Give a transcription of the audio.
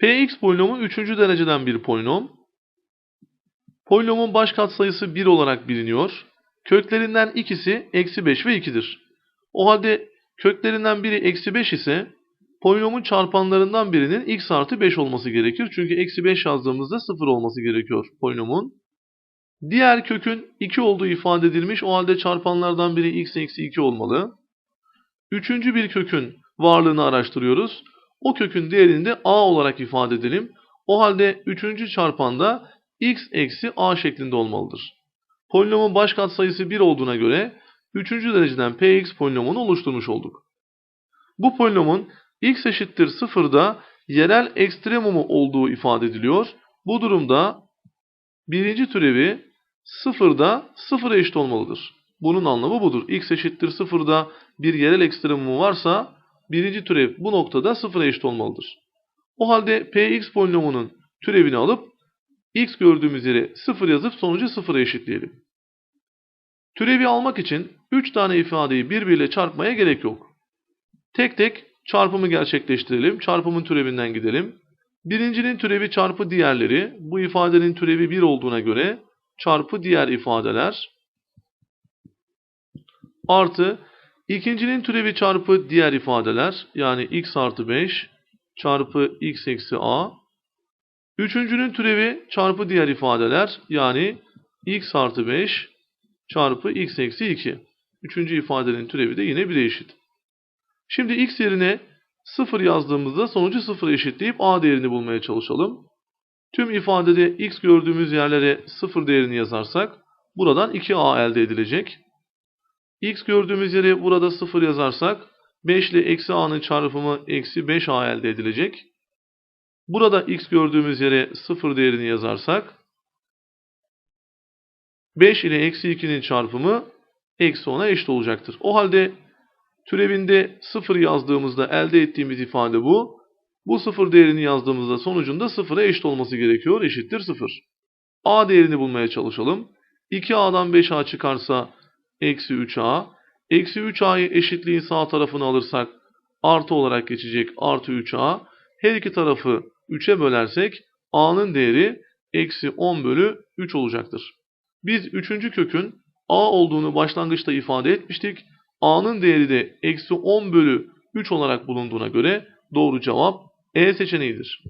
Px polinomu 3. dereceden bir polinom. Polinomun baş katsayısı 1 olarak biliniyor. Köklerinden ikisi eksi 5 ve 2'dir. O halde köklerinden biri eksi 5 ise polinomun çarpanlarından birinin x artı 5 olması gerekir. Çünkü eksi 5 yazdığımızda 0 olması gerekiyor polinomun. Diğer kökün 2 olduğu ifade edilmiş. O halde çarpanlardan biri x eksi 2 olmalı. Üçüncü bir kökün varlığını araştırıyoruz. O kökün değerini de a olarak ifade edelim. O halde üçüncü çarpanda x eksi a şeklinde olmalıdır. Polinomun baş katsayısı 1 olduğuna göre üçüncü dereceden px polinomunu oluşturmuş olduk. Bu polinomun x eşittir 0'da yerel ekstremumu olduğu ifade ediliyor. Bu durumda birinci türevi 0'da 0'a eşit olmalıdır. Bunun anlamı budur. x eşittir 0'da bir yerel ekstremumu varsa birinci türev bu noktada 0'a eşit olmalıdır. O halde px polinomunun türevini alıp x gördüğümüz yere 0 yazıp sonucu 0'a eşitleyelim. Türevi almak için 3 tane ifadeyi birbiriyle çarpmaya gerek yok. Tek tek çarpımı gerçekleştirelim. Çarpımın türevinden gidelim. Birincinin türevi çarpı diğerleri. Bu ifadenin türevi 1 olduğuna göre çarpı diğer ifadeler artı ikincinin türevi çarpı diğer ifadeler yani x artı 5 çarpı x eksi a. Üçüncünün türevi çarpı diğer ifadeler yani x artı 5 çarpı x eksi 2. Üçüncü ifadenin türevi de yine 1'e eşit. Şimdi x yerine 0 yazdığımızda sonucu 0'a eşitleyip a değerini bulmaya çalışalım. Tüm ifadede x gördüğümüz yerlere 0 değerini yazarsak buradan 2a elde edilecek. X gördüğümüz yere burada 0 yazarsak 5 ile eksi a'nın çarpımı eksi 5a elde edilecek. Burada x gördüğümüz yere 0 değerini yazarsak 5 ile eksi 2'nin çarpımı eksi 10'a eşit olacaktır. O halde türevinde 0 yazdığımızda elde ettiğimiz ifade bu. Bu 0 değerini yazdığımızda sonucunda 0'a eşit olması gerekiyor. Eşittir 0. A değerini bulmaya çalışalım. 2A'dan 5A çıkarsa eksi 3A. Eksi 3A'yı eşitliğin sağ tarafını alırsak artı olarak geçecek artı 3A. Her iki tarafı 3'e bölersek A'nın değeri eksi 10 bölü 3 olacaktır. Biz üçüncü kökün A olduğunu başlangıçta ifade etmiştik. A'nın değeri de eksi 10 bölü 3 olarak bulunduğuna göre doğru cevap E seçeneğidir.